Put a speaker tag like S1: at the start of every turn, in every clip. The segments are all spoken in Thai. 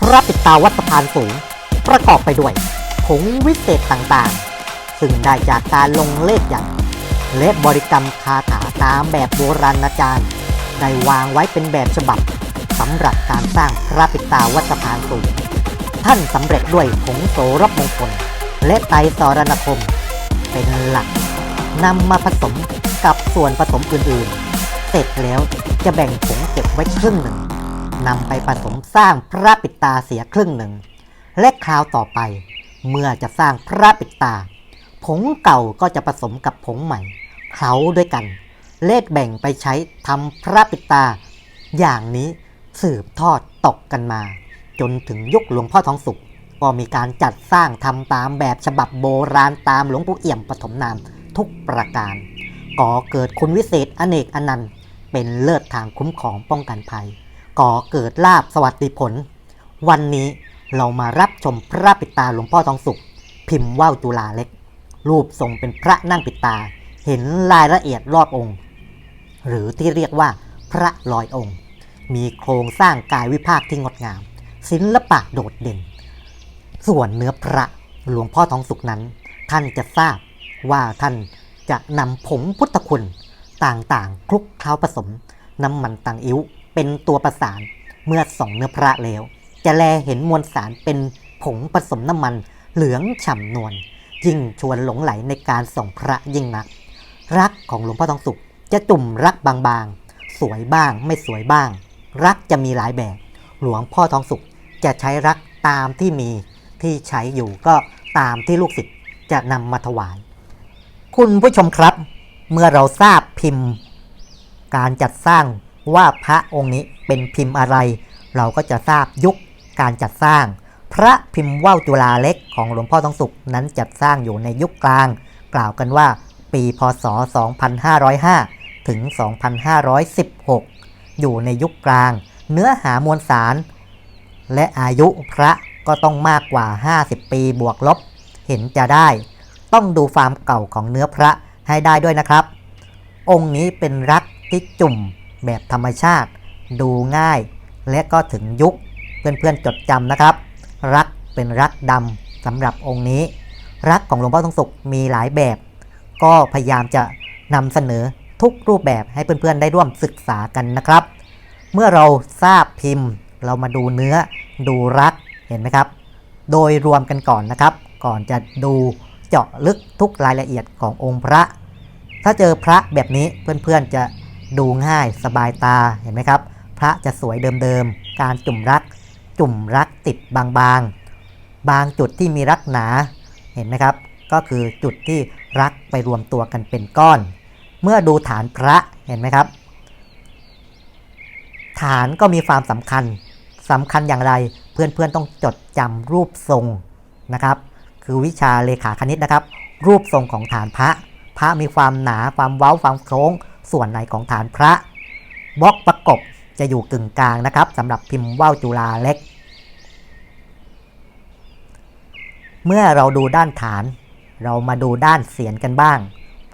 S1: พระปิดตาวัดสะพานสูง ประกอบไปด้วยผงวิเศษต่างๆ ซึ่งได้จากการลงเลขอย่างและบริกรรมคาถาตามแบบโบราณอาจารย์ ได้วางไว้เป็นแบบฉบับสำหรับการสร้างพระปิดตาวัดสะพานสูง ท่านสำเร็จด้วยผงโสรบมงคล และไตรสรณคม เป็นหลักนำมาผสมกับส่วนผสมอื่นๆ เสร็จแล้วจะแบ่งผงเก็บไว้ครึ่งหนึ่ง นำไปผสมสร้างพระปิดตาเสียครึ่งหนึ่ง และคราวต่อไป เมื่อจะสร้างพระปิดตา ผงเก่าก็จะผสมกับผงใหม่เคล้าด้วยกัน เลขแบ่งไปใช้ทำพระปิดตา อย่างนี้สืบทอดตกกันมา จนถึงยุคหลวงพ่อทองสุข ก็มีการจัดสร้างทำตามแบบฉบับโบราณตามหลวงปู่เอี่ยมปฐมนามทุกประการก่อเกิดคุณวิเศษอเนกอนันต์ เป็นเลิศทางคุ้มครองป้องกันภัย ก่อเกิดลาบสวัสดิผล วันนี้เรามารับชมพระปิดตาหลวงพ่อทองสุข พิมพ์ว่าวจุฬาเล็ก รูปทรงเป็นพระนั่งปิดตา เห็นรายละเอียดรอบองค์ หรือที่เรียกว่าพระลอยองค์ มีโครงสร้างกายวิภาคที่งดงาม ศิลปะโดดเด่น ส่วนเนื้อพระหลวงพ่อทองสุขนั้น ท่านจะทราบว่าท่านจะนำผงพุทธคุณต่างๆ คลุกเคล้าผสม น้ำมันตังอิ้ว เป็นตัวประสานเมื่อส่องเนื้อพระแล้ว จะแลเห็นมวลสารเป็นผงผสมน้ำมันเหลืองฉ่ำนวลยิ่งชวนหลงไหลในการส่องพระยิ่งนัก รักของหลวงพ่อทองสุขจะจุ่มรักบางๆ สวยบ้างไม่สวยบ้าง รักจะมีหลายแบบ หลวงพ่อทองสุขจะใช้รักตามที่มีที่ใช้อยู่ก็ตามที่ลูกศิษย์จะนำมาถวาย คุณผู้ชมครับ เมื่อเราทราบพิมพ์ การจัดสร้าง ว่าพระองค์นี้เป็นพิมพ์อะไร เราก็จะทราบยุคการจัดสร้าง พระพิมพ์ว่าวจุฬาเล็กของหลวงพ่อทองสุขนั้นจัดสร้างอยู่ในยุคกลาง กล่าวกันว่าปีพศ 2505 ถึง 2516 อยู่ในยุคกลาง เนื้อหามวลสาร และอายุพระก็ต้องมากกว่า 50 ปีบวกลบ เห็นจะได้ ต้องดูฟาร์มเก่าของเนื้อพระให้ได้ด้วยนะครับ องค์นี้เป็นรักที่จุ่ม แบบธรรมชาติ ดูง่าย และก็ถึงยุค เพื่อนๆจดจำนะครับ รักเป็นรักดำสำหรับองค์นี้ รักของหลวงพ่อทองสุขมีหลายแบบ ก็พยายามจะนำเสนอทุกรูปแบบให้เพื่อนๆได้ร่วมศึกษากันนะครับ เมื่อเราทราบพิมพ์ เรามาดูเนื้อ ดูรักเห็นไหมครับ โดยรวมกันก่อนนะครับ ก่อนจะดูเจาะลึกทุกรายละเอียดขององค์พระ ถ้าเจอพระแบบนี้เพื่อนๆจะ ดูง่ายสบายตาเห็นไหมครับ พระจะสวยเดิมๆ การจุ่มรัก จุ่มรักติดบางๆ บางจุดที่มีรักหนาเห็นไหมครับ ก็คือจุดที่รักไปรวมตัวกันเป็นก้อน เมื่อดูฐานพระเห็นไหมครับ ฐานก็มีความสำคัญสำคัญอย่างไรเพื่อนๆต้องจดจำรูปทรงนะครับ คือวิชาเลขาคณิตนะครับ รูปทรงของฐานพระ พระมีความหนาความเว้าความโค้ง ส่วนไหนของฐานพระบล็อกประกบจะอยู่กึ่งกลางนะครับสำหรับพิมพ์ว่าวจุฬาเล็ก เมื่อเราดูด้านฐาน เรามาดูด้านเสียนกันบ้าง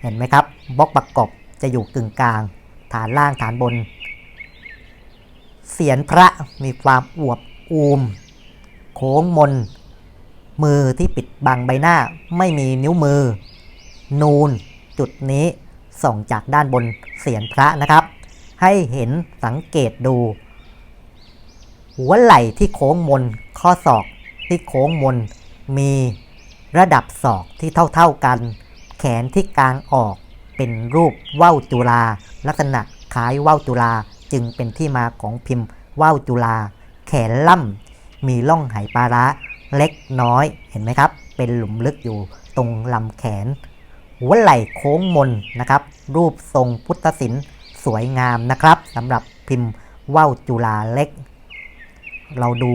S1: เห็นไหมครับบล็อกประกบจะอยู่กึ่งกลาง ฐานล่างฐานบน เสียนพระมีความอวบอูม โค้งมน มือที่ปิดบังใบหน้าไม่มีนิ้วมือ นูนจุดนี้ ส่องจากด้านบนเสียนพระนะครับ ให้เห็นสังเกตดู หัวไหล่ที่โค้งมน ข้อศอกที่โค้งมน มีระดับศอกที่เท่าๆกัน แขนที่กลางออกเป็นรูปว่าวจุฬาลักษณะคล้ายว่าวจุฬาจึงเป็นที่มาของพิมพ์ว่าวจุฬาแขนล่ำมีล่องไหปลาร้าเล็กน้อยเห็นไหมครับ เป็นหลุมลึกอยู่ตรงลำแขน หัวไหล่โค้งมนนะครับ รูปทรงพุทธศิลป์สวยงามนะครับสำหรับพิมพ์ว่าวจุฬาเล็ก เราดู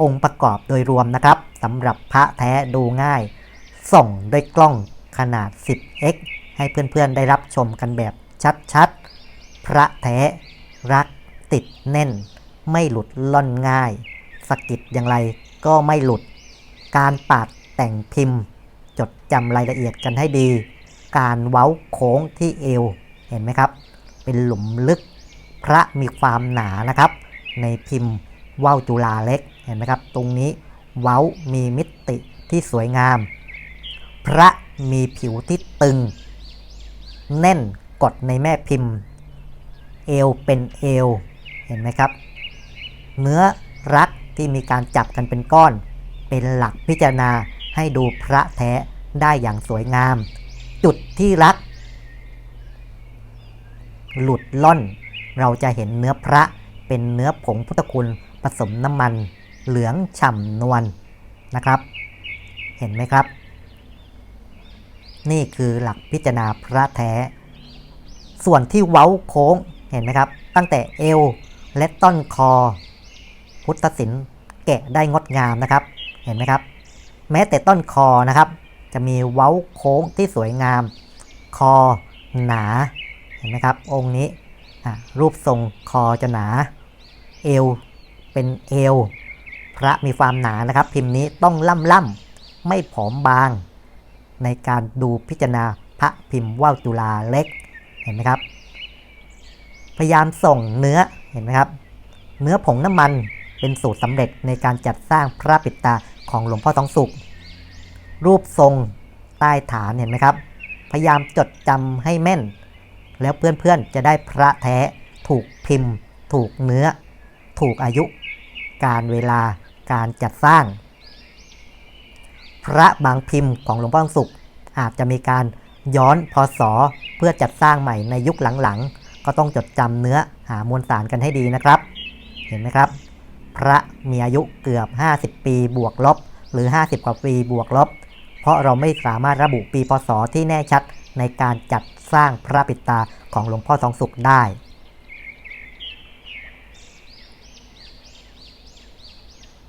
S1: องค์ประกอบโดยรวมนะครับสำหรับพระแท้ดูง่าย ส่องด้วยกล้องขนาด 10x ให้เพื่อนๆได้รับชมกันแบบชัดๆ พระแท้รักติดแน่น ไม่หลุดล่อนง่ายสกิดอย่างไรก็ไม่หลุด การปาดแต่งพิมพ์ จดจำรายละเอียดกันให้ดี การเว้าโค้งที่เอวเห็นไหมครับ เป็นหลุมลึกพระมีความหนานะครับ ในพิมพ์ว่าวจุฬาเล็กเห็นไหมครับ ตรงนี้เว้ามีมิติที่สวยงาม พระมีผิวที่ตึง แน่นกดในแม่พิมพ์ เอวเป็นเอวเห็นไหมครับ เนื้อรักที่มีการจับกันเป็นก้อน เป็นหลักพิจารณา ให้ดูพระแท้ได้อย่างสวยงาม จุดที่รัก หลุดล่อน เราจะเห็นเนื้อพระเป็นเนื้อผงพุทธคุณผสมน้ำมัน เหลืองฉ่ำนวลนะครับ เห็นไหมครับ นี่คือหลักพิจารณาพระแท้ ส่วนที่เว้าโค้งเห็นไหมครับ ตั้งแต่เอวและต้นคอ พุทธศิลป์แกะได้งดงามนะครับ เห็นไหมครับ แม้แต่ต้นคอนะครับ จะมีเว้าโค้งที่สวยงาม คอหนาเห็นไหมครับ องค์นี้รูปทรงคอจะหนา เอวเป็นเอว พระมีความหนานะครับ พิมพ์นี้ต้องล่ำล่ำๆไม่ผอมบาง ในการดูพิจารณาพระพิมพ์ว่าวจุฬาเล็กเห็นไหมครับ พยายามส่งเนื้อเห็นไหมครับ เนื้อผงน้ำมันเป็นสูตรสำเร็จในการจัดสร้างพระปิดตา ของหลวงพ่อทองสุข รูปทรงใต้ฐานเห็นไหมครับ พยายามจดจำให้แม่น แล้วเพื่อนๆจะได้พระแท้ถูกพิมพ์ ถูกเนื้อ ถูกอายุ การเวลาการจัดสร้าง พระบางพิมพ์ของหลวงพ่อทองสุข อาจจะมีการย้อนพศเพื่อจัดสร้างใหม่ในยุคหลังๆ ก็ต้องจดจำเนื้อหามวลสารกันให้ดีนะครับ เห็นไหมครับ พระมีอายุเกือบ 50 ปีบวกลบ หรือ 50 กว่าปีบวกลบ เพราะเราไม่สามารถระบุปีพศที่แน่ชัดในการจัดสร้างพระปิตาของหลวงพ่อทองสุขได้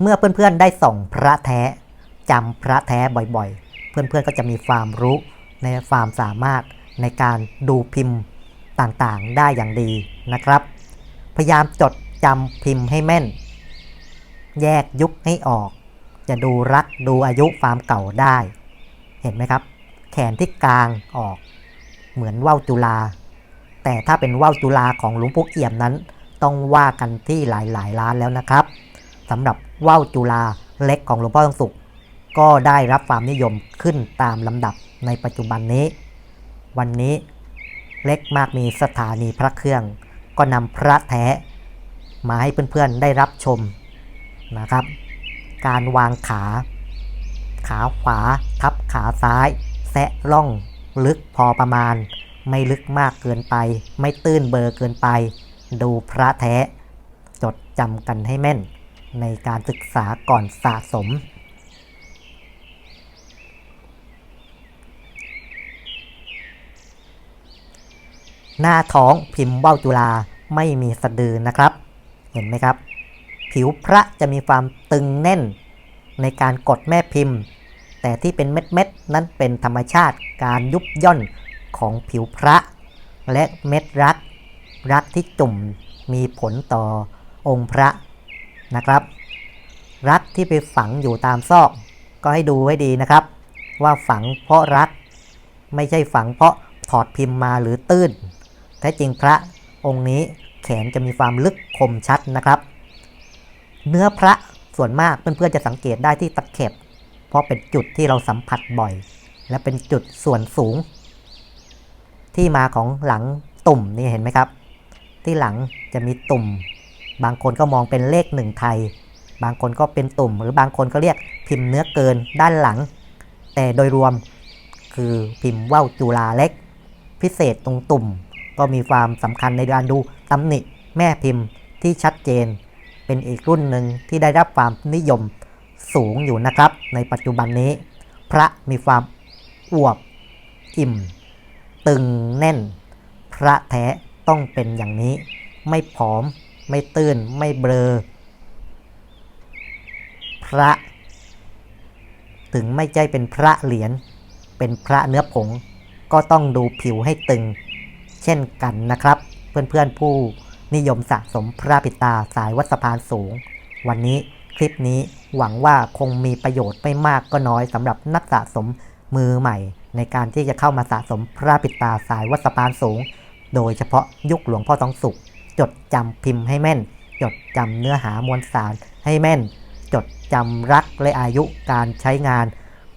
S1: เมื่อเพื่อนๆได้ส่งพระแท้จำพระแท้บ่อยๆ เพื่อนๆก็จะมีความรู้ในความสามารถในการดูพิมพ์ต่างๆได้อย่างดีนะครับ พยายามจดจำพิมพ์ให้แม่น แยกยุคให้ออก จะดูรักดูอายุความเก่าได้ เห็นไหมครับ แขนที่กลางออก เหมือนว่าวจุฬาแต่ถ้าเป็นว่าวจุฬาของหลวงปู่เอี่ยมนั้น ต้องว่ากันที่หลายๆล้านแล้วนะครับสำหรับว่าวจุฬาเล็กของหลวงพ่อทองสุข ก็ได้รับความนิยมขึ้นตามลำดับในปัจจุบันนี้ วันนี้เล็กมากมีสถานีพระเครื่อง ก็นำพระแท้มาให้เพื่อนๆได้รับชม นะครับ การวางขา ขาขวาทับขาซ้าย แซะร่องลึกพอประมาณ ไม่ลึกมากเกินไป ไม่ตื้นเบอร์เกินไป ดูพระแท้ จดจำกันให้แม่น ในการศึกษาก่อนสะสมหน้าท้องพิมพ์ว่าวจุฬาไม่มีสะดือนะครับ เห็นไหมครับ ผิวพระจะมีความตึงแน่นในการกดแม่พิมพ์ แต่ที่เป็นเม็ดๆนั้นเป็นธรรมชาติการยุบย่อนของผิวพระ และเม็ดรัก รักที่จุ่มมีผลต่อองค์พระนะครับ รักที่ไปฝังอยู่ตามซอก ก็ให้ดูไว้ดีนะครับ ว่าฝังเพราะรัก ไม่ใช่ฝังเพราะถอดพิมพ์มาหรือตื้นแท้จริงพระองค์นี้แขนจะมีความลึกคมชัดนะครับ เนื้อพระส่วนมากเพื่อนๆจะสังเกตได้ที่ตะเข็บ เพราะเป็นจุดที่เราสัมผัสบ่อย และเป็นจุดส่วนสูง ที่มาของหลังตุ่มนี่เห็นไหมครับ ที่หลังจะมีตุ่ม บางคนก็มองเป็นเลขหนึ่งไทย บางคนก็เป็นตุ่ม หรือบางคนก็เรียกพิมพ์เนื้อเกินด้านหลัง แต่โดยรวมคือพิมพ์ว่าวจุฬาเล็ก พิเศษตรงตุ่ม ก็มีความสำคัญในการดูตำหนิแม่พิมพ์ที่ชัดเจน เป็นอีกรุ่นหนึ่งที่ได้รับความนิยมสูงอยู่นะครับ ในปัจจุบันนี้ พระมีความอวบอิ่ม ตึงแน่น พระแท้ต้องเป็นอย่างนี้ ไม่ผอม ไม่ตื้น ไม่เบลอ พระ ถึงไม่ใช่เป็นพระเหรียญ เป็นพระเนื้อผง ก็ต้องดูผิวให้ตึง เช่นกันนะครับ เพื่อนๆผู้ นิยมสะสมพระปิตาสายวัดสะพานสูง วันนี้คลิปนี้หวังว่าคงมีประโยชน์ไม่มากก็น้อยสำหรับนักสะสมมือใหม่ ในการที่จะเข้ามาสะสมพระปิตาสายวัดสะพานสูง โดยเฉพาะยุคหลวงพ่อทองสุข จดจำพิมพ์ให้แม่น จดจำเนื้อหามวลสารให้แม่น จดจำรักและอายุการใช้งาน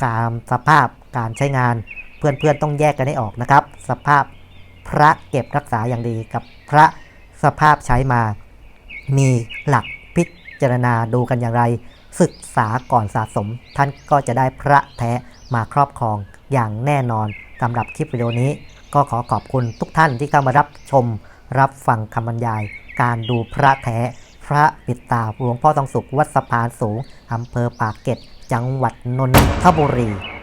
S1: การสภาพการใช้งาน เพื่อนๆต้องแยกกันให้ออกนะครับ สภาพพระเก็บรักษาอย่างดีกับพระ ภาพใช้มา มีหลักพิจารณาดูกันอย่างไร ศึกษาก่อนสะสม ท่านก็จะได้พระแท้มาครอบครองอย่างแน่นอนสำหรับคลิปวิดีโอนี้ ก็ขอขอบคุณทุกท่านที่เข้ามารับชม รับฟังคำบรรยาย การดูพระแท้ พระปิดตาหลวงพ่อทองสุขวัดสะพานสูงอำเภอปากเกร็ดจังหวัดนนทบุรี